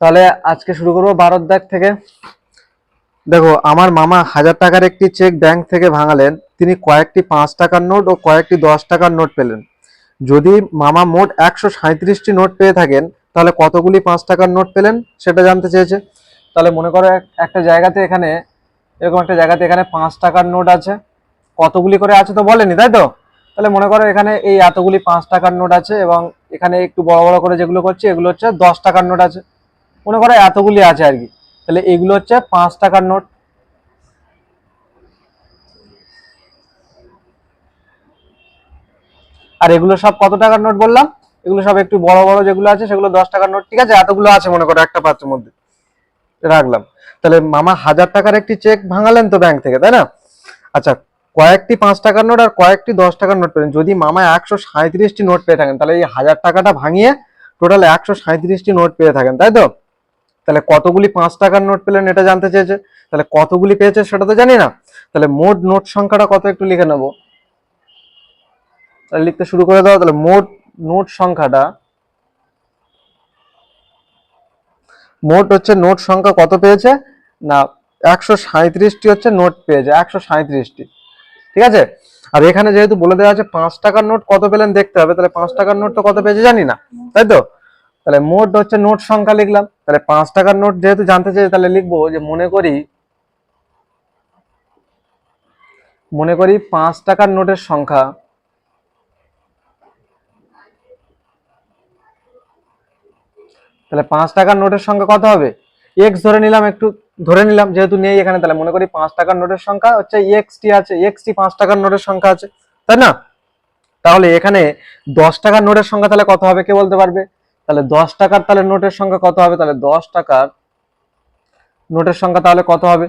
তাহলে আজকে শুরু করব ভারত ব্যাগ থেকে। দেখো, আমার মামা হাজার টাকার একটি চেক ব্যাংক থেকে ভাঙালেন। তিনি কয়েকটি পাঁচ টাকার নোট ও কয়েকটি দশ টাকার নোট পেলেন। যদি মামা মোট একশো সাঁত্রিশটি নোট পেয়ে থাকেন, তাহলে কতগুলি পাঁচ টাকার নোট পেলেন সেটা জানতে চেয়েছে। তাহলে মনে করো একটা জায়গাতে এখানে, এরকম একটা জায়গাতে এখানে পাঁচ টাকার নোট আছে। কতগুলি করে আছে তো বলেনি, তাই তো? তাহলে মনে করো এখানে এই এতগুলি পাঁচ টাকার নোট আছে এবং এখানে একটু বড় বড় করে যেগুলো করছে, এগুলো হচ্ছে দশ টাকার নোট আছে। মনে করো এতগুলি আছে আর কি। তাহলে এগুলো হচ্ছে পাঁচ টাকার নোট। আর এগুলো সব কত টাকার নোট বললাম? এগুলো সব একটু বড় বড় যেগুলো আছে, সেগুলো দশ টাকার নোট। ঠিক আছে, এতগুলো আছে মনে করো একটা পাত্রের মধ্যে। রাখলাম। তাহলে মামা হাজার টাকার একটি চেক ভাঙালেন তো ব্যাংক থেকে, তাই না? আচ্ছা কয়েকটি পাঁচ টাকার নোট আর কয়েকটি দশ টাকার নোট পেলেন। যদি মামা একশো সাঁত্রিশটি নোট পেয়ে থাকেন, তাহলে এই হাজার টাকাটা ভাঙিয়ে টোটাল একশো সাঁত্রিশটি নোট পেয়ে থাকেন, তাই তো? তাহলে কতগুলি পাঁচ টাকার নোট পেলেন এটা জানতে চেয়েছে? তাহলে কতগুলি পেয়েছে সেটা তো জানি না। তাহলে মোট নোট সংখ্যাটা কত একটু লিখে নেব। তাহলে লিখতে শুরু করে দাও, তাহলে মোট নোট সংখ্যাটা, মোট হচ্ছে নোট সংখ্যা কত পেয়েছে? না, একশো সাঁত্রিশটি হচ্ছে নোট পেয়েছে, একশো সাঁত্রিশটি ঠিক আছে? আর এখানে যেহেতু বলে দেওয়া আছে পাঁচ টাকার নোট কত পেলেন দেখতে হবে, তাহলে পাঁচ টাকার নোট তো কত পেয়েছে জানি না, তাই তো? তাহলে মোট হচ্ছে নোট সংখ্যা লিখলাম, তাহলে পাঁচ টাকার নোট যেহেতু জানতে চাই তাহলে লিখব যে মনে করি মনে করি পাঁচ টাকার নোটের সংখ্যা তাহলে পাঁচ টাকার নোটের সংখ্যা কত হবে? এক্স ধরে নিলাম একটু ধরে নিলাম, যেহেতু নেই এখানে, তাহলে মনে করি পাঁচ টাকার নোটের সংখ্যা হচ্ছে এক্স টি আছে এক্স টি পাঁচ টাকার নোটের সংখ্যা আছে, তাই না? তাহলে এখানে দশ টাকার নোটের সংখ্যা তাহলে কত হবে, কে বলতে পারবে? তাহলে দশ টাকার তাহলে নোটের সংখ্যা কত হবে? তাহলে দশ টাকার নোটের সংখ্যা তাহলে কত হবে?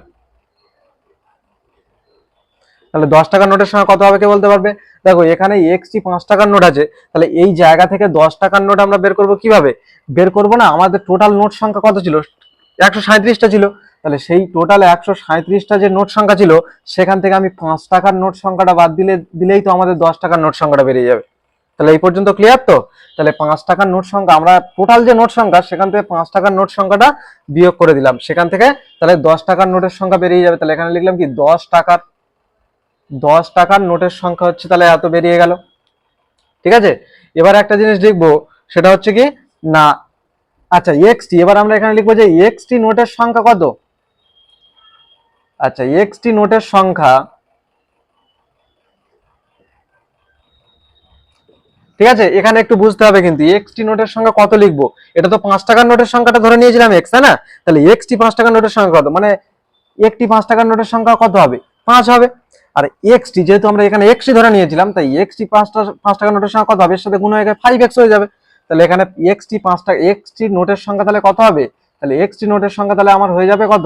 তাহলে দশ টাকার নোটের সংখ্যা কত হবে, কে বলতে পারবে? দেখো, এখানে এক্সটি পাঁচ টাকার নোট আছে, তাহলে এই জায়গা থেকে দশ টাকার নোট আমরা বের করব কীভাবে? বের করব না, আমাদের টোটাল নোট সংখ্যা কত ছিল? একশো সাঁত্রিশটা ছিল, তাহলে সেই টোটাল একশো সাঁত্রিশটা যে নোট সংখ্যা ছিল, সেখান থেকে আমি পাঁচ টাকার নোট সংখ্যাটা বাদ দিলে, দিলেই তো আমাদের দশ টাকার নোট সংখ্যাটা বেরিয়ে যাবে। তাহলে এই পর্যন্ত ক্লিয়ার তো? তাহলে পাঁচ টাকার নোট সংখ্যা, আমরা টোটাল যে নোট সংখ্যা, সেখান থেকে পাঁচ টাকার নোট সংখ্যাটা বিয়োগ করে দিলাম। সেখান থেকে তাহলে দশ টাকার নোটের সংখ্যা বেরিয়ে যাবে। তাহলে এখানে লিখলাম কি? দশ টাকার দশ টাকার নোটের সংখ্যা হচ্ছে, তাহলে এত বেরিয়ে গেল। ঠিক আছে? এবার একটা জিনিস লিখব, সেটা হচ্ছে কি? না আচ্ছা এক্সটি এবার আমরা এখানে লিখব যে এক্সটি নোটের সংখ্যা কত? আচ্ছা এক্সটি নোটের সংখ্যা ঠিক আছে, এখানে একটু বুঝতে হবে কিন্তু এক্সটি নোটের সংখ্যা কত লিখব? এটা তো পাঁচ টাকার নোটের সংখ্যাটা ধরে নিয়েছিলাম এক্স তাই না? তাহলে এক্সটি পাঁচ টাকার নোটের সংখ্যা কত? মানে একটি পাঁচ টাকার নোটের সংখ্যা কত হবে? পাঁচ হবে। আর এক্সটি যেহেতু আমরা এখানে এক্সটি ধরে নিয়েছিলাম, তাই এক্সটি পাঁচটা, পাঁচ টাকার নোটের সংখ্যা কত হবে? এর সাথে গুণ হয়ে গেলে ফাইভ এক্স হয়ে যাবে। তাহলে এখানে এক্সটি পাঁচ টাকা এক্সটি নোটের সংখ্যা তাহলে কত হবে? তাহলে এক্সটি নোটের সংখ্যা তাহলে আমার হয়ে যাবে কত?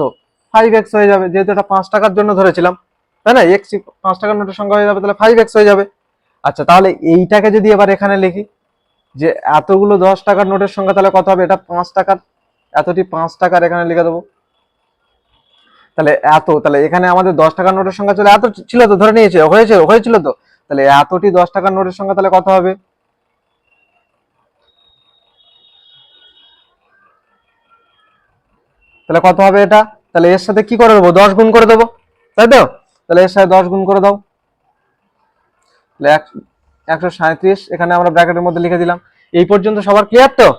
ফাইভ এক্স হয়ে যাবে, যেহেতু এটা পাঁচ টাকার জন্য ধরেছিলাম, তাই না? এক্সটি পাঁচ টাকার নোটের সংখ্যা হয়ে যাবে, তাহলে ফাইভ এক্স হয়ে যাবে। আচ্ছা তাহলে এইটাকে যদি এবার এখানে লিখি, যে এতগুলো দশ টাকার নোটের সংখ্যা তাহলে কত হবে? এটা পাঁচ টাকার, এতটি পাঁচ টাকার এখানে লিখে দেবো। তাহলে এত, তাহলে এখানে আমাদের দশ টাকার নোটের সংখ্যা ছিল এত ছিল তো, ধরে নিয়েছে, হয়েছে, হয়েছিল তো। তাহলে এতটি দশ টাকার নোটের সংখ্যা তাহলে কত হবে? তাহলে কত হবে এটা? তাহলে এর সাথে কি করে দেবো? দশ গুণ করে দেবো। তাই তো? তাহলে এর সাথে দশ গুণ করে দাও। তাহলে এক- একশো সাঁত্রিশ এখানে আমরা ব্র্যাকেটের মধ্যে লিখে দিলাম। এই পর্যন্ত সবার ক্লিয়ার তো?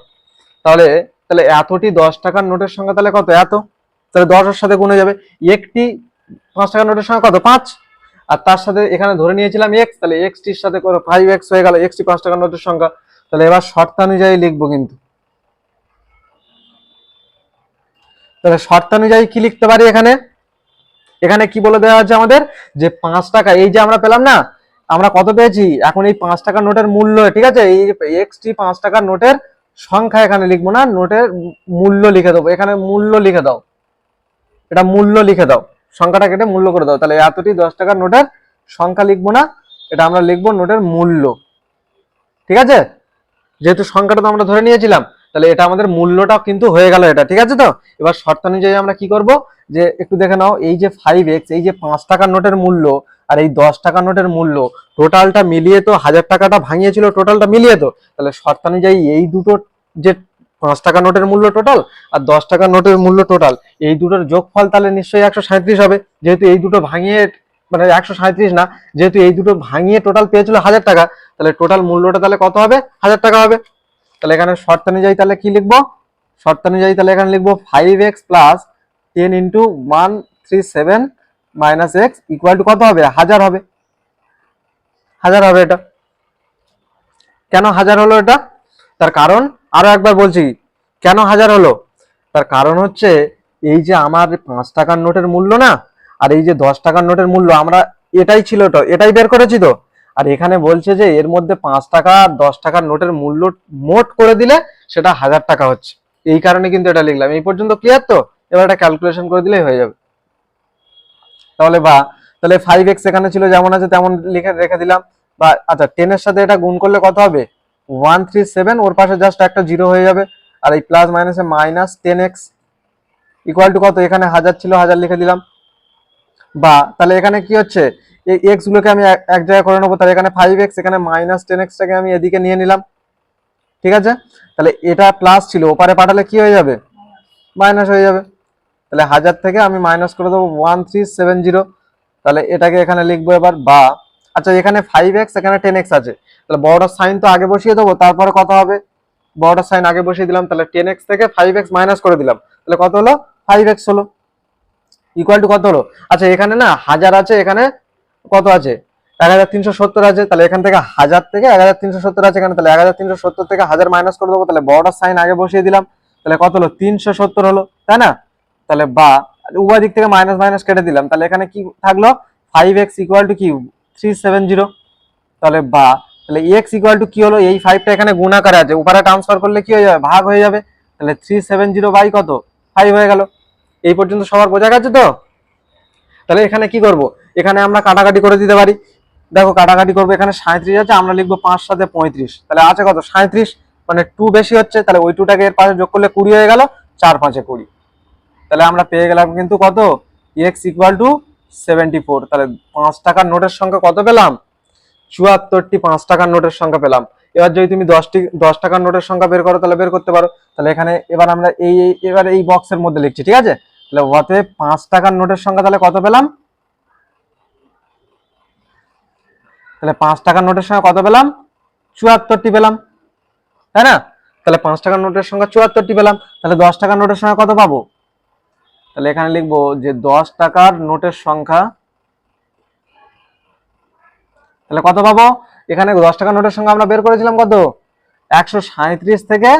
তাহলে তাহলে এতটি দশ টাকার নোটের সংখ্যা তাহলে কত? এত। তাহলে দশের সাথে গুণে যাবে। একটি, পাঁচ টাকার নোটের সংখ্যা কত? পাঁচ। আর তার সাথে এখানে ধরে নিয়েছিলাম এক্স তাহলে এক্সটির সাথে ফাইভ এক্স হয়ে গেল। এক্সটি পাঁচ টাকার নোটের সংখ্যা। তাহলে এবার শর্তানুযায়ী লিখব কিন্তু। তাহলে শর্তানুযায়ী কি লিখতে পারি এখানে? এখানে কি বলে দেওয়া আছে আমাদের? যে পাঁচ টাকা, এই যে আমরা পেলাম না, আমরা কত পেয়েছি? এখন এই পাঁচ টাকার নোটের মূল্য, ঠিক আছে? এই এক্স টি পাঁচ টাকার নোটের সংখ্যা এখানে লিখব না, নোটের মূল্য লিখে দেবো। এখানে মূল্য লিখে দাও। এটা মূল্য লিখে দাও। সংখ্যাটা কেটে মূল্য করে দাও। তাহলে এতটি দশ টাকার নোটের সংখ্যা লিখব না, এটা আমরা লিখব নোটের মূল্য। ঠিক আছে? যেহেতু সংখ্যাটা তো আমরা ধরে নিয়েছিলাম। তাহলে এটা আমাদের মূল্যটাও কিন্তু হয়ে গেল এটা, ঠিক আছে তো? এবার শর্তানুযায়ী আমরা কি করব? যে একটু দেখে নাও, এই যে ফাইভ এক্স এই যে পাঁচ টাকার নোটের মূল্য আর এই দশ টাকার নোটের মূল্য টোটালটা মিলিয়ে তো হাজার টাকাটা ভাঙিয়েছিল টোটালটা মিলিয়ে তো। তাহলে শর্তানুযায়ী এই দুটো যে পাঁচ টাকা নোটের মূল্য টোটাল আর দশ টাকা নোটের মূল্য টোটাল এই দুটোর যোগফল তাহলে নিশ্চয়ই একশো সাঁত্রিশ হবে। যেহেতু এই দুটো ভাঙিয়ে মানে একশো সাঁত্রিশ না, যেহেতু এই দুটো ভাঙিয়ে টোটাল পেয়েছিল হাজার টাকা, তাহলে টোটাল মূল্যটা তাহলে কত হবে? হাজার টাকা হবে। তাহলে এখানে শর্ত অনুযায়ী তাহলে কি লিখব? শর্ত অনুযায়ী তাহলে এখানে লিখব five x plus ten into one three seven minus x equal to কত হবে? হাজার হবে। হাজার হবে এটা। কেন হাজার হলো এটা? তার কারণ আরও একবার বলছি, কেন হাজার হলো? তার কারণ হচ্ছে এই যে আমার পাঁচ টাকার নোটের মূল্য না, আর এই যে দশ টাকার নোটের মূল্য, আমরা এটাই ছিল তো, এটাই বের করেছি তো। আর এখানে বলছে যে এর মধ্যে পাঁচ টাকা, দশ টাকার নোটের মূল্য মোট করে দিলে সেটা হাজার টাকা হচ্ছে। এই কারণে কিন্তু এটা লিখলাম। এই পর্যন্ত ক্লিয়ার তো? এবার এটা ক্যালকুলেশন করে দিলেই হয়ে যাবে। তাহলে বা, তাহলে ফাইভ এক্স এখানে ছিল যেমন আছে তেমন লিখে রেখে দিলাম। বা আচ্ছা টেনের সাথে এটা গুণ করলে কত হবে? ওয়ান থ্রি সেভেন ওর পাশে জাস্ট একটা জিরো হয়ে যাবে। আর এই প্লাস মাইনাসে minus ten x equal to কত? এখানে হাজার ছিল, হাজার লিখে দিলাম। বা, তাহলে এখানে কি হচ্ছে? এই এক্স গুলোকে আমি এক জায়গায় করে নেব, তাহলে এখানে ফাইভ এক্স এখানে মাইনাস টেন এক্সটাকে আমি এদিকে নিয়ে নিলাম। ঠিক আছে? তাহলে এটা প্লাস ছিল, ওপারে পাঠালে কি হয়ে যাবে? মাইনাস হয়ে যাবে। তাহলে হাজার থেকে আমি মাইনাস করে দেবো ওয়ান থ্রি সেভেন জিরো তাহলে এটাকে এখানে লিখব এবার বা। আচ্ছা এখানে ফাইভ এক্স এখানে টেন এক্স আছে। তাহলে বড়টার সাইন তো আগে বসিয়ে দেবো, তারপরে কত হবে? বড়টার সাইন আগে বসিয়ে দিলাম, তাহলে টেন এক্স থেকে ফাইভ এক্স মাইনাস করে দিলাম। তাহলে কত হলো? ফাইভ এক্স হলো। ইকুয়াল টু কত হলো? আচ্ছা এখানে না, হাজার আছে, এখানে কত আছে? এক হাজার তিনশো সত্তর আছে, তাহলে এখান থেকে হাজার থেকে এক হাজার তিনশো সত্তর আছে এখানে, তাহলে এক হাজার তিনশো সত্তর থেকে হাজার মাইনাস করে দেবো, তাহলে বড়টার সাইন আগে বসিয়ে দিলাম, তাহলে কত হলো? তিনশো সত্তর হলো, তাই না? তাহলে বা, উভয় দিক থেকে মাইনাস মাইনাস কেটে দিলাম, তাহলে এখানে কি থাকল? ফাইভ এক্স ইকুয়াল টু কি? থ্রি সেভেন জিরো তাহলে বা, তাহলে এক্স ইকুয়াল টু কি হলো? এই ফাইভটা এখানে গুণাকারে আছে, উপরে ট্রান্সফার করলে কি হয়ে যাবে? ভাগ হয়ে যাবে, তাহলে থ্রি সেভেন জিরো বাই কত? ফাইভ হয়ে গেল, এই পর্যন্ত সবার বোঝা গেছে তো? তাহলে এখানে কি করব? এখানে আমরা কাটাকাটি করে দিতে পারি। দেখো কাটাকাটি করব এখানে সাঁত্রিশ আছে, আমরা লিখব পাঁচ সাথে পঁয়ত্রিশ। তাহলে আছে কত? সাঁত্রিশ মানে টু বেশি হচ্ছে, তাহলে ওই টুটাকে এর পাশে যোগ করলে কুড়ি হয়ে গেল, চার পাঁচে কুড়ি। তাহলে আমরা পেয়ে গেলাম কিন্তু কত? X equal to seventy four তাহলে পাঁচ টাকার নোটের সংখ্যা কত পেলাম? চুয়াত্তরটি পাঁচ টাকার নোটের সংখ্যা পেলাম। এবার যদি তুমি দশটি, দশ টাকার নোটের সংখ্যা বের করো, তাহলে বের করতে পারো। তাহলে এখানে এবার আমরা এই এবার এই বক্সের মধ্যে লিখছি, ঠিক আছে? তাহলে অতএব পাঁচ টাকার নোটের সংখ্যা তাহলে কত পেলাম? তাহলে পাঁচ টাকার নোটের সঙ্গে কত পেলাম? চুয়াত্তরটি পেলাম। তাই না? তাহলে পাঁচ টাকার নোটের সংখ্যা চুয়াত্তরটি পেলাম। তাহলে দশ টাকার নোটের সংখ্যা কত পাবো? তাহলে এখানে লিখব যে দশ টাকার নোটের সংখ্যা, তাহলে কত পাবো? এখানে দশ টাকার নোটের সংখ্যা আমরা বের করেছিলাম কত? একশো সাঁত্রিশ থেকে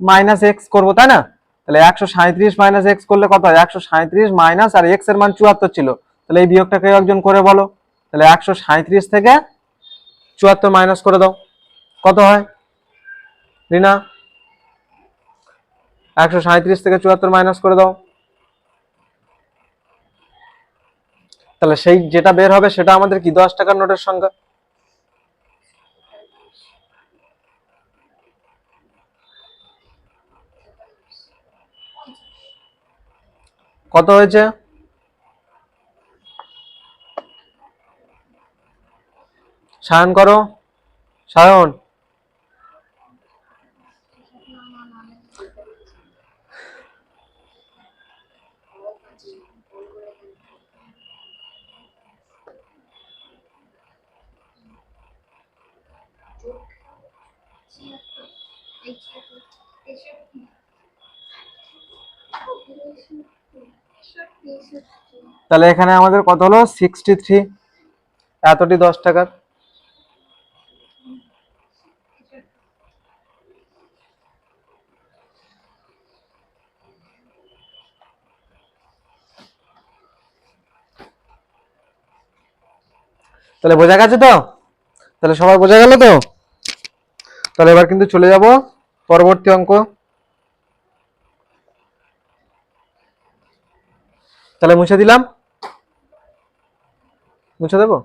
মাইনাস এক্স করব, তাই না? তাহলে একশো সাঁত্রিশ মাইনাস এক্স করলে কত একশো সাঁত্রিশ মাইনাস আর এক্সের মান চুয়াত্তর ছিল। তাহলে এই বিয়োগটা কেউ একজন করে বলো। তাহলে একশো সাঁত্রিশ থেকে চুয়াত্তর মাইনাস করে দাও। কত হয়? রিনা, একশো সাঁত্রিশ থেকে চুয়াত্তর মাইনাস করে দাও। তাহলে সেই যেটা বের হবে সেটা আমাদের কি, দশ টাকার নোটের সংখ্যা? কত হয়েছে? সায়ন করো। সায়ন। তাহলে এখানে আমাদের কত হলো? সিক্সটি থ্রি এতটি দশ টাকার। তাহলে বোঝা গেছে তো? তাহলে সবাই বোঝা গেল তো? তাহলে এবার কিন্তু চলে যাব পরবর্তী অঙ্ক। তাহলে মুছে দিলাম। মুছে দেবো?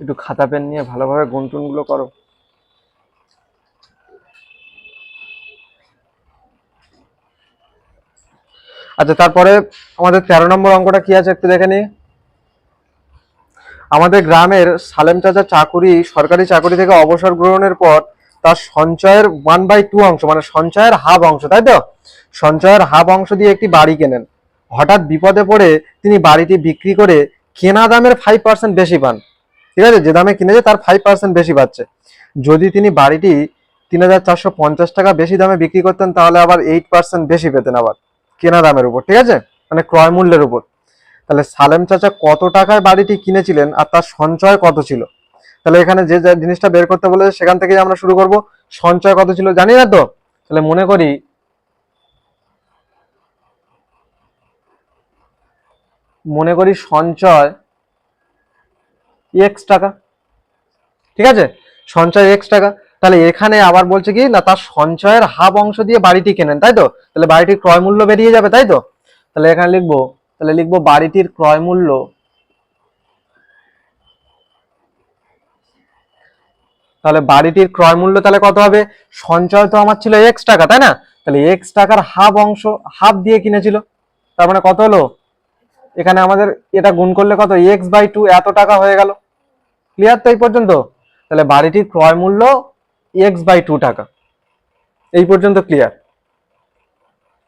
একটু খাতা পেন নিয়ে ভালোভাবে গুনটুনগুলো করো। আচ্ছা তারপরে আমাদের তেরো নম্বর অঙ্কটা কি আছে একটু দেখে নি। আমাদের গ্রামের সালেম চাচা চাকুরি সরকারি চাকুরি থেকে অবসর গ্রহণের পর তার সঞ্চয়ের ওয়ান বাই টু অংশ মানে সঞ্চয়ের হাফ অংশ, তাই তো? সঞ্চয়ের হাফ অংশ দিয়ে একটি বাড়ি কেনেন। হঠাৎ বিপদে পড়ে তিনি বাড়িটি বিক্রি করে কেনা দামের ফাইভ পার্সেন্ট বেশি পান। ঠিক আছে, যে দামে কিনেছে তার ফাইভ পার্সেন্ট বেশি পাচ্ছে। যদি তিনি বাড়িটি তিন হাজার চারশো পঞ্চাশ টাকা বেশি দামে বিক্রি করতেন তাহলে আবার এইট পার্সেন্ট বেশি পেতেন আবার। কেনা দামের উপর, ঠিক আছে? মানে ক্রয় মূল্যের উপর। তাহলে সালেম চাচা কত টাকায় বাড়িটি কিনেছিলেন আর তার সঞ্চয় কত ছিল? তাহলে এখানে যে জিনিসটা বের করতে বলেছে, সেখান থেকেই আমরা শুরু করব। সঞ্চয় কত ছিল, জানি না তো? তাহলে মনে করি মনে করি সঞ্চয় এক্স টাকা। ঠিক আছে? সঞ্চয় এক্স টাকা। তাহলে এখানে আবার বলছে কি, না, তার সঞ্চয়ের হাফ অংশ দিয়ে বাড়িটি কেনেন, তাই তো? তাহলে বাড়িটির ক্রয় মূল্য বেরিয়ে যাবে, তাই তো? তাহলে এখানে লিখব, তাহলে লিখব বাড়িটির ক্রয় মূল্য তাহলে বাড়িটির ক্রয় মূল্য তাহলে কত হবে? সঞ্চয় তো আমার ছিল এক্স টাকা, তাই না? তাহলে এক্স টাকার হাফ অংশ, হাফ দিয়ে কিনেছিল, তার মানে কত হলো? এখানে আমাদের এটা গুণ করলে কত? এক্স বাই টু এত টাকা হয়ে গেল। ক্লিয়ার তো এই পর্যন্ত? তাহলে বাড়িটির ক্রয় মূল্য এক্স বাই টু টাকা। এই পর্যন্ত ক্লিয়ার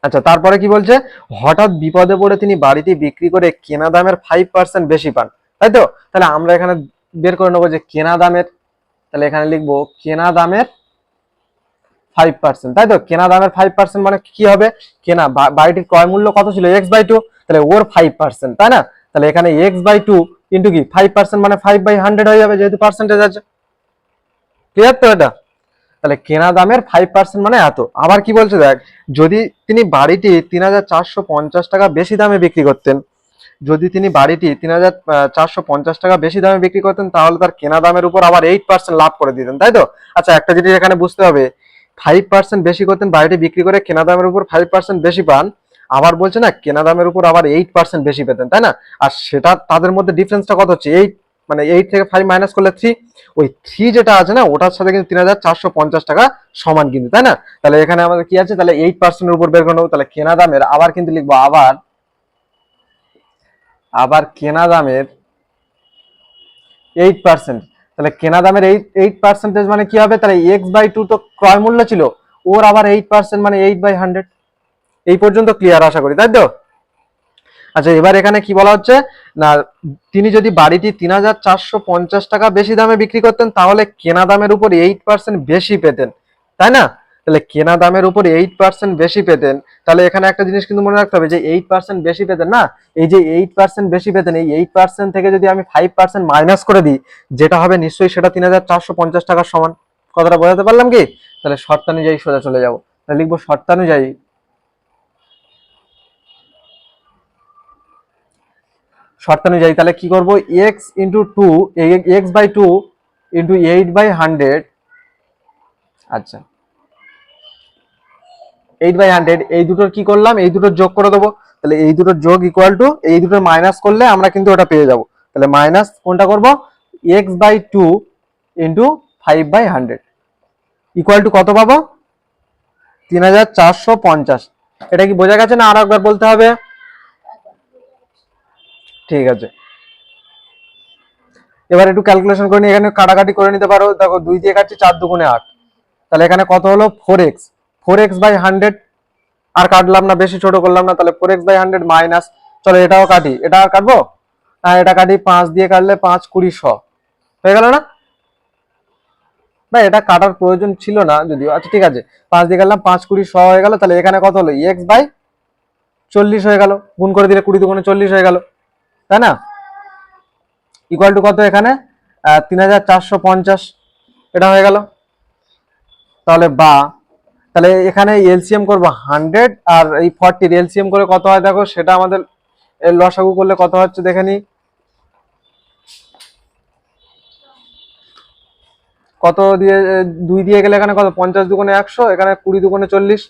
আচ্ছা তারপরে কি বলছে? হঠাৎ বিপদে পড়ে তিনি বাড়িটি বিক্রি করে কেনা দামের ফাইভ পার্সেন্ট বেশি পান। তাই তো? তাহলে আমরা এখানে বের করে নেব যে কেনা দামের, তাহলে এখানে লিখব কেনা দামের ফাইভ পার্সেন্ট তাই তো? কেনা দামের ফাইভ পার্সেন্ট মানে কি হবে? কেনা বাড়িটির ক্রয় মূল্য কত ছিল? এক্স বাই টু তাহলে ওর ফাইভ পার্সেন্ট তাই না? তাহলে এখানে এক্স বাই টু ইন্টু কি? ফাইভ পার্সেন্ট মানে ফাইভ বাই হান্ড্রেড হয়ে যাবে যেহেতু পার্সেন্টেজ আছে। ক্লিয়ার তো এটা? তাহলে কেনা দামের ফাইভ পার্সেন্ট মানে এত। আবার কি বলছে দেখ, যদি তিনি বাড়িটি তিন হাজার চারশো পঞ্চাশ টাকা বেশি দামে বিক্রি করতেন, যদি তিনি বাড়িটি তিন হাজার চারশো পঞ্চাশ টাকা বেশি দামে বিক্রি করতেন, তাহলে তার কেনা দামের উপর আবার এইট পার্সেন্ট লাভ করে দিতেন, তাই তো? আচ্ছা একটা জিনিস এখানে বুঝতে হবে ফাইভ পার্সেন্ট বেশি করতেন, বাড়িটি বিক্রি করে কেনা দামের উপর ফাইভ পার্সেন্ট বেশি পান, আবার বলছে না, কেনা দামের উপর আবার এইট পার্সেন্ট বেশি পেতেন, তাই না? আর সেটা তাদের মধ্যে ডিফারেন্সটা কত হচ্ছে? এইট মানে এইট থেকে ফাইভ মাইনাস করলে থ্রি ওই থ্রি যেটা আছে না, ওটার সাথে কিন্তু তিন হাজার চারশো পঞ্চাশ টাকা সমান কিন্তু, তাই না? তাহলে এখানে আমাদের কি আছে? তাহলে এইট পার্সেন্টের উপর বের করে তাহলে কেনা দামের, আবার কিন্তু লিখব আবার আবার কেনা দামের এইট পার্সেন্ট তাহলে কেনা দামের এইট এইট পার্সেন্টেজ মানে কি হবে? তাহলে এক্স বাই টু তো ক্রয় মূল্য ছিল, ওর আবার এইট পার্সেন্ট মানে এইট বাই হান্ড্রেড এই পর্যন্ত ক্লিয়ার আশা করি, তাই তো? আচ্ছা এবার এখানে কি বলা হচ্ছে? না, তিনি যদি বাড়িটি তিন হাজার চারশো পঞ্চাশ টাকা বেশি দামে বিক্রি করতেন, তাহলে কেনা দামের উপর এইট পার্সেন্ট বেশি পেতেন। তাই না? তাহলে কেনা দামের উপর এইট পার্সেন্ট বেশি পেতেন। তাহলে এখানে একটা জিনিস কিন্তু মনে রাখতে হবে যে এইট পার্সেন্ট বেশি পেতেন না? এই যে এইট পার্সেন্ট বেশি পেতেন, এই এইট পার্সেন্ট থেকে যদি আমি ফাইভ পার্সেন্ট মাইনাস করে দিই, যেটা হবে নিশ্চয়ই সেটা তিন হাজার চারশো পঞ্চাশ টাকার সমান। কথাটা বোঝাতে পারলাম কি? তাহলে শর্তানুযায়ী সোজা চলে যাব। তাহলে লিখব শর্তানুযায়ী শর্তানুযায়ী তাহলে কি করব? X into two x by two into eight by hundred আচ্ছা। এইট বাই হান্ড্রেড এই দুটোর কি করলাম? এই দুটোর যোগ করে দেবো। তাহলে এই দুটোর যোগ ইকুয়াল টু এই দুটোর মাইনাস করলে আমরা কিন্তু ওটা পেয়ে যাব। তাহলে মাইনাস কোনটা করব? X by two into five by hundred equal to কত পাবো? তিন হাজার চারশো পঞ্চাশ। এটা কি বোঝা গেছে না আর একবার বলতে হবে? ঠিক আছে। এবার একটু ক্যালকুলেশন করে নিই এখানে কাটাকাটি করে নিতে পারো। দেখো দুই দিয়ে কাটছি, চার দুগুণে আট। তাহলে এখানে কত হলো? Four x four x by hundred আর কাটলাম না, বেশি ছোট করলাম না, তাহলে four x by hundred minus চলো এটাও কাটি। এটা আর কাটবো? হ্যাঁ এটা কাটি পাঁচ দিয়ে কাটলে পাঁচ কুড়ি শ। হয়ে গেল না? না এটা কাটার প্রয়োজন ছিল না যদিও। আচ্ছা ঠিক আছে। পাঁচ দিয়ে কাটলাম, পাঁচ কুড়ি শ হয়ে গেল। তাহলে এখানে কত হলো? এক্স বাই চল্লিশ হয়ে গেল। গুণ করে দিলে কুড়ি দুগুণে চল্লিশ হয়ে গেল। তাই না? ইকুয়াল টু কত এখানে? তিন হাজার চারশো পঞ্চাশ। এটা হয়ে গেল। তাহলে বা, তাহলে এখানে এলসিএম করব হান্ড্রেড আর এই ফর্টির এলসিএম করে কত হয় দেখো? সেটা আমাদের লসাগু করলে কত হচ্ছে দেখে নি। কত দিয়ে, দুই দিয়ে গেলে এখানে কত? পঞ্চাশ দুগুণে একশো, এখানে কুড়ি দুগুণে চল্লিশ।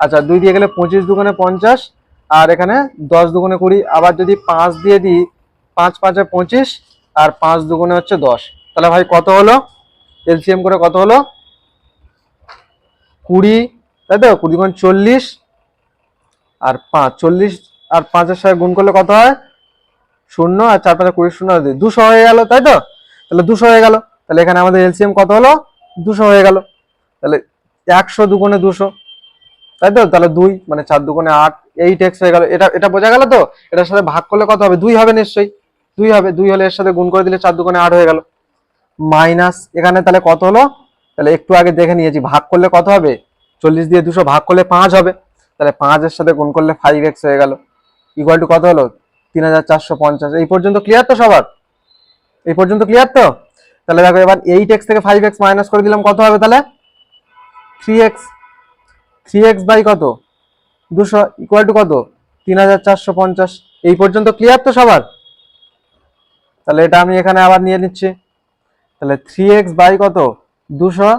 আচ্ছা দুই দিয়ে গেলে পঁচিশ দুগুণে পঞ্চাশ। আর এখানে দশ দুগুণে কুড়ি, আবার যদি পাঁচ দিয়ে দিই, পাঁচ পাঁচে পঁচিশ, আর পাঁচ দুগুণে হচ্ছে দশ। তাহলে ভাই কত হলো? এলসিএম করে কত হলো? কুড়ি, তাই তো? কুড়ি গুণ চল্লিশ, আর পাঁচ, চল্লিশ আর পাঁচের সাথে গুণ করলে কত হয়? শূন্য, আর চার পাঁচে কুড়ি শূন্য দুশো হয়ে গেল, তাই তো? তাহলে দুশো হয়ে গেল। তাহলে এখানে আমাদের এলসিএম কত হলো? দুশো হয়ে গেল। তাহলে একশো দুগুণে দুশো। তাই তো? তাহলে দুই মানে চার দুগুণে আট এইট এক্স হয়ে গেল। এটা এটা বোঝা গেল তো? এটার সাথে ভাগ করলে কত হবে? দুই হবে নিশ্চয়ই। দুই হবে, দুই হলে এর সাথে গুণ করে দিলে চার দুগুণে আট হয়ে গেল। মাইনাস এখানে তাহলে কত হলো? তাহলে একটু আগে দেখে নিয়েছি, ভাগ করলে কত হবে? চল্লিশ দিয়ে দুশো ভাগ করলে পাঁচ হবে। তাহলে পাঁচের সাথে গুণ করলে ফাইভ এক্স হয়ে গেল। ইকুয়াল টু কত হলো? তিন হাজার চারশো পঞ্চাশ। এই পর্যন্ত ক্লিয়ার তো সবার? এই পর্যন্ত ক্লিয়ার তো? তাহলে দেখো, এবার এইট এক্স থেকে ফাইভ এক্স মাইনাস করে দিলাম, কত হবে তাহলে? Three x three x by কত? দুশো ইকুয়াল টু কত? তিন হাজার চারশো পঞ্চাশ। এই পর্যন্ত ক্লিয়ার তো সবার? তাহলে এটা আমি এখানে আবার নিয়ে নিচ্ছি। তাহলে থ্রি এক্স বাই কত? দুশো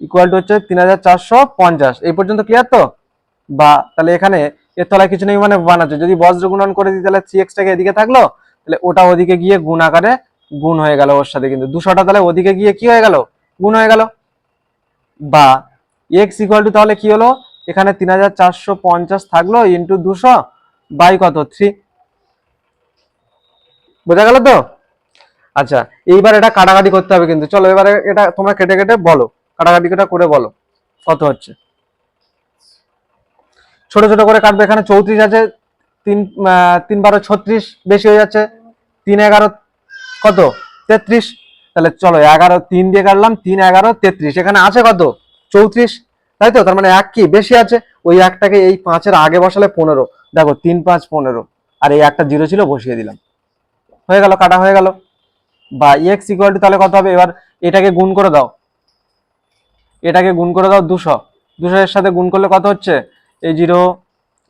ইকুয়াল টু হচ্ছে তিন হাজার চারশো পঞ্চাশ। এই পর্যন্ত ক্লিয়ার তো? বা তাহলে এখানে এর তলায় কিছু নেই মানে বানাচ্ছে যদি বজ্র গুণন করে দিই, তাহলে থ্রি এক্সটাকে এদিকে থাকল? তাহলে ওটা ওদিকে গিয়ে গুণ আকারে গুণ হয়ে গেল ওর সাথে কিন্তু। দুশোটা তাহলে ওদিকে গিয়ে কি হয়ে গেল? গুণ হয়ে গেল। বা এক্স ইকুয়াল টু তাহলে কি হলো? এখানে তিন হাজার চারশো পঞ্চাশ থাকল ইন্টু দুশো বাই কত? থ্রি বোঝা গেল তো? আচ্ছা এইবার এটা কাটাকাটি করতে হবে কিন্তু। চলো, এবারে এটা তোমরা কেটে কেটে বলো। কাটাকাটি কেটে করে বলো, কত হচ্ছে? ছোট ছোট করে কাটবে। এখানে চৌত্রিশ আছে, তিন তিন বারো ছত্রিশ বেশি হয়ে যাচ্ছে। তিন এগারো কত? তেত্রিশ। তাহলে চলো, এগারো তিন দিয়ে কাটলাম, তিন এগারো তেত্রিশ। এখানে আছে কত? চৌত্রিশ। তাই তো? তার মানে এক কি? বেশি আছে? ওই একটাকে এই পাঁচের আগে বসালে পনেরো। দেখো, তিন, পাঁচ, পনেরো। আর এই একটা জিরো ছিল, বসিয়ে দিলাম। হয়ে গেল, কাটা হয়ে গেল। বা এক্স ইকুয়াল তাহলে কত হবে? এবার এটাকে গুণ করে দাও। এটাকে গুণ করে দাও দুশো। দুশো এর সাথে গুণ করলে কত হচ্ছে? এই জিরো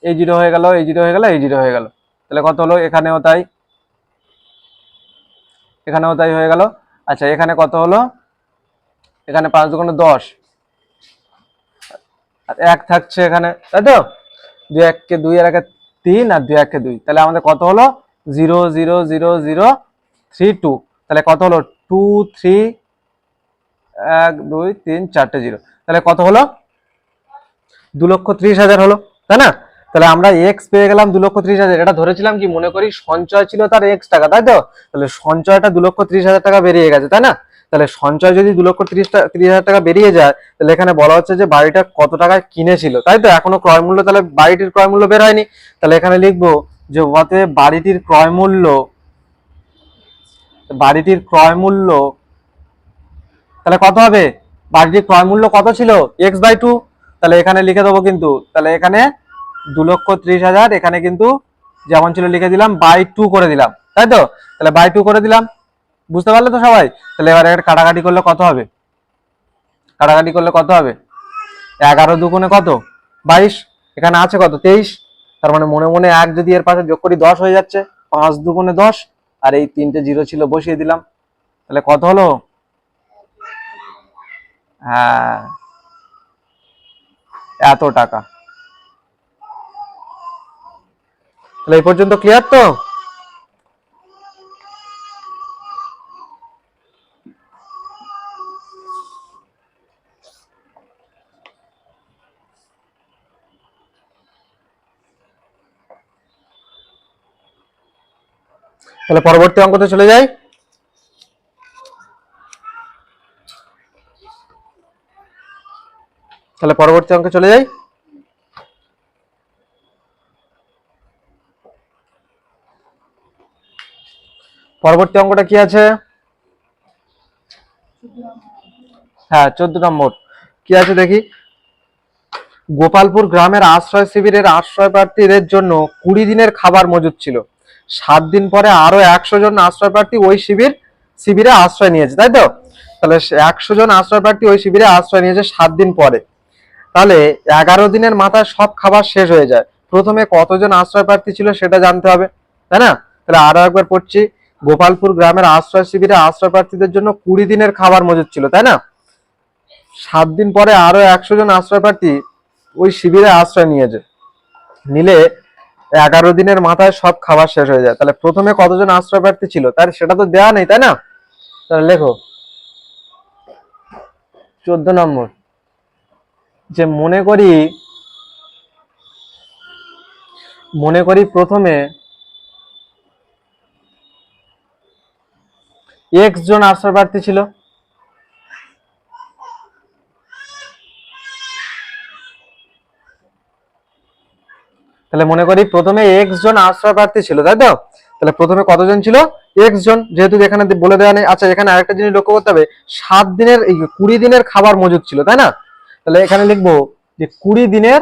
এই জিরো হয়ে গেল, এই জিরো হয়ে গেল, এই জিরো হয়ে গেল। তাহলে কত হলো? এখানেও তাই। এখানেও তাই হয়ে গেল। আচ্ছা এখানে কত হলো? এখানে পাঁচ দুগুণে দশ। আর এক থাকছে এখানে, তাই তো? দুই এককে দুই আর একে তিন আর দুই এককে দুই। তাহলে আমাদের কত হলো? Zero zero zero zero, three, two. তাহলে কত হলো? টু, থ্রি, এক, দুই, তিন, চারটে, জিরো। তাহলে কত হলো? দু লক্ষ ত্রিশ হাজার হলো, তাই না? তাহলে আমরা এক্স পেয়ে গেলাম দু লক্ষ ত্রিশ হাজার। এটা ধরেছিলাম কি, মনে করি সঞ্চয় ছিল তার এক্স টাকা, তাই তো? তাহলে সঞ্চয়টা দু লক্ষ ত্রিশ হাজার টাকা বেরিয়ে গেছে, তাই না? তাহলে সঞ্চয় যদি দু লক্ষ ত্রিশ টা- ত্রিশ হাজার টাকা বেরিয়ে যায়, তাহলে এখানে বলা হচ্ছে যে বাড়িটা কত টাকায় কিনেছিল। তাই তো? এখনও ক্রয় মূল্য, তাহলে বাড়িটির ক্রয় মূল্য বের হয়নি। তাহলে এখানে লিখব যে অতএব বাড়িটির ক্রয় মূল্য, বাড়িটির ক্রয় মূল্য, তাহলে কত হবে? বাড়িটির ক্রয় মূল্য কত ছিল? এক্স বাই টু তাহলে এখানে লিখে দেবো কিন্তু, তাহলে এখানে দু লক্ষ ত্রিশ হাজার, এখানে কিন্তু যেমন ছিল লিখে দিলাম বাই টু করে দিলাম। তাই তো? তাহলে বাই টু করে দিলাম। বুঝতে পারলে তো সবাই? তাহলে এবার এটা কাটাকাটি করলে কত হবে? কাটাকাটি করলে কত হবে? এগারো দুগুণে কত? বাইশ? এখানে আছে কত? তেইশ? তার মানে মনে মনে এক যদি এর পাশে যোগ করি দশ হয়ে যাচ্ছে। পাঁচ দুগুণে দশ, আর এই তিনটে জিরো ছিল বসিয়ে দিলাম। তাহলে কত হলো? হ্যাঁ এত টাকা। তাহলে এই পর্যন্ত ক্লিয়ার তো? তাহলে পরবর্তী অঙ্কতে চলে যাই। তাহলে পরবর্তী অঙ্কে চলে যাই। পরবর্তী অঙ্কটা কি আছে? হ্যাঁ চোদ্দ নম্বর। কি আছে দেখি? গোপালপুর গ্রামের আশ্রয় শিবিরের আশ্রয় প্রার্থীদের জন্য কুড়ি দিনের খাবার মজুদ ছিল। সাত দিন পরে আরও একশো জন আশ্রয় প্রার্থী ওই শিবির, শিবিরে আশ্রয় নিয়েছে, তাই তো? তাহলে একশো জন আশ্রয় প্রার্থী ওই শিবিরে আশ্রয় নিয়েছে সাত দিন পরে। তাহলে এগারো দিনের মাথায় সব খাবার শেষ হয়ে যায়। প্রথমে কতজন আশ্রয় প্রার্থী ছিল সেটা জানতে হবে, তাই না? তাহলে আরও একবার পড়ছি, গোপালপুর গ্রামের আশ্রয় শিবিরে আশ্রয় প্রার্থীদের জন্য কুড়ি দিনের খাবার মজুদ ছিল, তাই না? সাত দিন পরে আরও একশো জন আশ্রয় প্রার্থী ওই শিবিরে আশ্রয় নিয়েছে। নিলে এগারো দিনের মাথায় সব খাবার শেষ হয়ে যায়। তাহলে প্রথমে কতজন আশ্রয় প্রার্থী ছিল? তার সেটা তো দেওয়া নেই, তাই না? তাহলে লেখো। চোদ্দ নম্বর। যে মনে করি মনে করি প্রথমে এক্স জন আশ্রয় প্রার্থী ছিল। তাহলে মনে করি প্রথমে এক্স জন আশ্রয় প্রার্থী ছিল, তাই তো? তাহলে প্রথমে কতজন ছিল? এক্স জন, যেহেতু এখানে বলে দেওয়া নেই। আচ্ছা এখানে আরেকটা জিনিস লক্ষ্য করতে হবে, সাত দিনের কুড়ি দিনের খাবার মজুদ ছিল, তাই না? তাহলে এখানে লিখব যে কুড়ি দিনের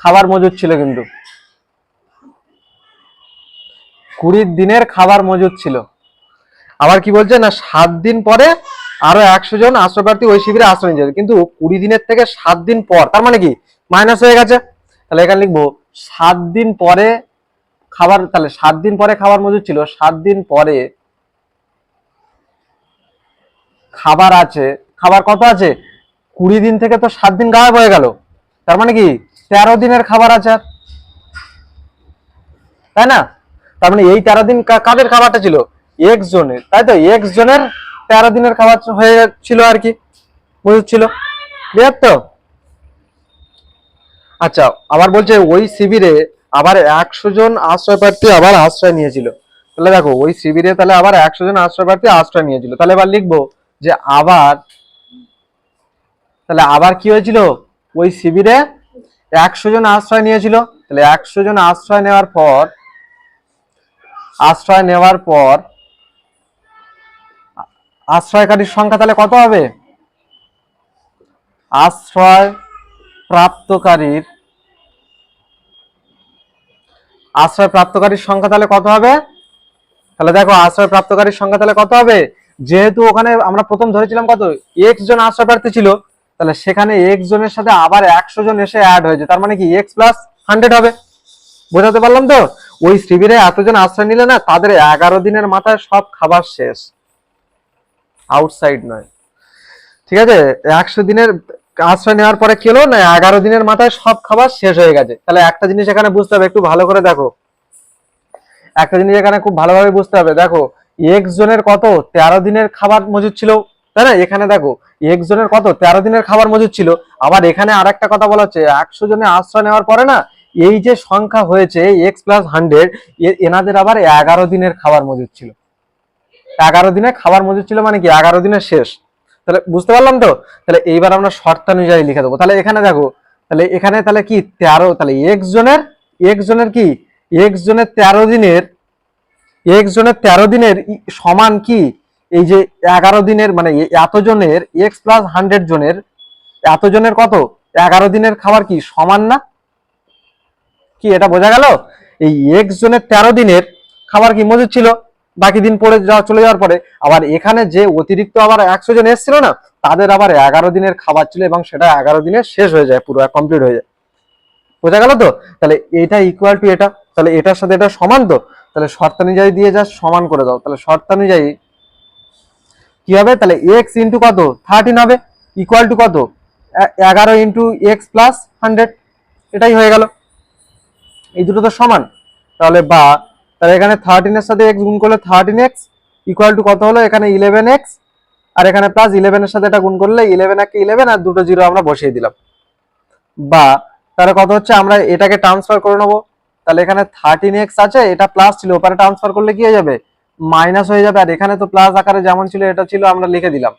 খাবার মজুদ ছিল কিন্তু। কুড়ি দিনের খাবার মজুদ ছিল। আবার কি বলছে? না, সাত দিন পরে আরও একশো জন আশ্রয়প্রার্থী ওই শিবিরে আশ্রয় নিয়েছে। কিন্তু কুড়ি দিনের থেকে সাত দিন পর, তার মানে কি? মাইনাস হয়ে গেছে। তাহলে এখানে লিখব, সাত দিন পরে খাবার, তাহলে সাত দিন পরে খাবার মজুদ ছিল, সাত দিন পরে খাবার আছে, খাবার কত আছে? কুড়ি দিন থেকে তো সাত দিন গায়েব হয়ে গেল। তার মানে কি? তেরো দিনের খাবার আছে আর। তাই না? তার মানে এই তেরো দিন কাদের খাবারটা ছিল? এক জনের তাই তো? এক জনের তেরো দিনের খাবার হয়ে ছিল আর কি, মজুদ ছিল। ক্লিয়ার তো আচ্ছা আবার বলছে ওই শিবিরে আবার একশো জন আশ্রয় প্রার্থী আবার আশ্রয় নিয়েছিল। তাহলে দেখো, ওই শিবিরে তাহলে আবার একশো জন আশ্রয় প্রার্থী আশ্রয় নিয়েছিল। তাহলে এবার লিখব যে আবার, তাহলে আবার কি হয়েছিল? ওই শিবিরে একশো জন আশ্রয় নিয়েছিল। তাহলে একশো জন আশ্রয় নেওয়ার পর, আশ্রয় নেওয়ার পর আশ্রয়কারীর সংখ্যা তাহলে কত হবে? আশ্রয় প্রাপ্তকারীর আশ্রয় প্রাপ্তকারীর সংখ্যা তাহলে কত হবে? তাহলে দেখো, আশ্রয় প্রাপ্তকারীর সংখ্যা তাহলে কত হবে? যেহেতু ওখানে আমরা প্রথম ধরেছিলাম কত? এক্স জন আশ্রয় প্রার্থী ছিল। তাহলে সেখানে এক্স জনের সাথে আবার একশো জন এসে অ্যাড হয়েছে। তার মানে কি? এক্স প্লাস হান্ড্রেড হবে। বোঝাতে পারলাম তো? ওই শিবিরে এতজন আশ্রয় নিলে না, তাদের এগারো দিনের মাথায় সব খাবার শেষ। আউটসাইড নয়। ঠিক আছে? একশো দিনের আশ্রয় নেওয়ার পরে হলো না, এগারো দিনের মাথায় সব খাবার শেষ হয়ে গেছে। তাহলে একটা জিনিস এখানে বুঝতে হবে, একটু ভালো করে দেখো। একটা জিনিস এখানে খুব ভালোভাবে বুঝতে হবে, দেখো এক্স জনের কত? তেরো দিনের খাবার মজুদ ছিল, তাই না? এখানে দেখো এক্স জনের কত? তেরো দিনের খাবার মজুদ ছিল। আবার এখানে আর একটা কথা বলা হচ্ছে, একশো জনে আশ্রয় নেওয়ার পরে না, এই যে সংখ্যা হয়েছে এক্স প্লাস হান্ড্রেড এনাদের আবার এগারো দিনের খাবার মজুদ ছিল। এগারো দিনে খাবার মজুদ ছিল মানে কি? এগারো দিনের শেষ। তাহলে বুঝতে পারলাম তো? তাহলে এইবার আমরা শর্তানুযায়ী লিখে দেবো। তাহলে এখানে দেখো, তাহলে এখানে তাহলে কি তেরো? তাহলে এক্স জনের এক্স জনের কি? এক্স জনের তেরো দিনের এক্স জনের তেরো দিনের সমান কি? এই যে এগারো দিনের মানে এত জনের এক্স প্লাস হান্ড্রেড জনের এত জনের কত? এগারো দিনের খাবার কি, সমান না? কি এটা বোঝা গেল? এই এক্স জনের তেরো দিনের খাবার কি মজুদ ছিল? বাকি দিন পরে যাওয়া চলে যাওয়ার পরে, আবার এখানে যে অতিরিক্ত আবার একশো জন এসেছিল না, তাদের আবার এগারো দিনের খাবার ছিল এবং সেটা এগারো দিনে শেষ হয়ে যায়, পুরো কমপ্লিট হয়ে যায়। বোঝা গেল তো? তাহলে এটা ইকুয়াল টু এটা, তাহলে এটার সাথে এটা সমান তো? তাহলে শর্তানুযায়ী দিয়ে যা সমান করে দাও, তাহলে শর্তানুযায়ী কি হবে? তাহলে এক্স ইন্টু কত? থার্টিন হবে ইকুয়াল টু কত? এগারো ইন্টু এক্স প্লাস হান্ড্রেড এটাই হয়ে গেল। এই দুটো তো সমান। তাহলে বা তাহলে এখানে থার্টিনের সাথে এক্স গুণ করলে থার্টিন এক্স ইকুয়াল টু কত হলো? এখানে ইলেভেন এক্স আর এখানে প্লাস ইলেভেনের সাথে এটা গুণ করলে ইলেভেন একে ইলেভেন আর দুটো জিরো আমরা বসিয়ে দিলাম। বা তাহলে কত হচ্ছে? আমরা এটাকে ট্রান্সফার করে নেব। তাহলে এখানে থার্টিন এক্স আছে, এটা প্লাস ছিল, ওপারে ট্রান্সফার করলে কি হয়ে যাবে? মাইনাস হয়ে যাবে, আর এখানে তো প্লাস আকারে যেমন ছিল, এটা ছিল, আমরা লিখে দিলাম।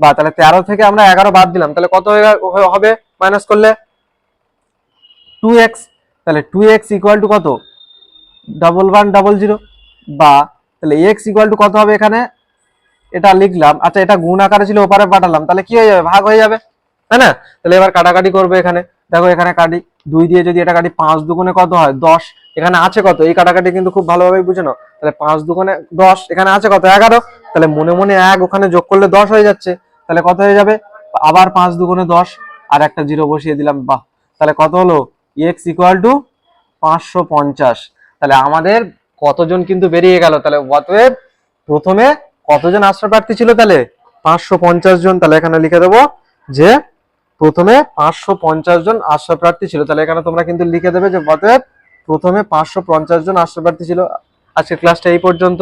বা তাহলে তেরো থেকে আমরা এগারো বাদ দিলাম, তাহলে কত হবে? মাইনাস করলে টু এক্স তাহলে টু এক্স ইকুয়াল টু কত? ডবল ওয়ান ডবল জিরো বা তাহলে এক্স ইকুয়াল টু কত হবে এখানে? এটা লিখলাম। আচ্ছা এটা গুণ আকারে ছিল, ওপারে পাঠালাম। তাহলে কি হয়ে যাবে? ভাগ হয়ে যাবে, তাই না? তাহলে এবার কাটাকাটি করবে এখানে। দেখো, এখানে কাটি দুই দিয়ে যদি এটা কাটি পাঁচ দুগুণে কত হয়? দশ। এখানে আছে কত? এই কাটাকাটি কিন্তু খুব ভালোভাবে বুঝে নাও। তাহলে পাঁচ দুগুণে দশ, এখানে আছে কত? এগারো। তাহলে মনে মনে এক ওখানে যোগ করলে দশ হয়ে যাচ্ছে। তাহলে কত হয়ে যাবে? আবার পাঁচ দুগুণে দশ, আর একটা জিরো বসিয়ে দিলাম, বাহ। তাহলে কত হলো? এক্স ইকুয়াল টু পাঁচশো পঞ্চাশ। তাহলে আমাদের কতজন কিন্তু বেরিয়ে গেল? তাহলে অতএব প্রথমে কতজন আশ্রয় প্রার্থী ছিল তাহলে? পাঁচশো পঞ্চাশ জন। তাহলে এখানে লিখে দেবো যে প্রথমে পাঁচশো পঞ্চাশ জন আশ্রয় প্রার্থী ছিল। তাহলে এখানে তোমরা কিন্তু লিখে দেবে যে অতএব প্রথমে পাঁচশো পঞ্চাশ জন আশ্রয় প্রার্থী ছিল আজকে ক্লাসটা এই পর্যন্ত।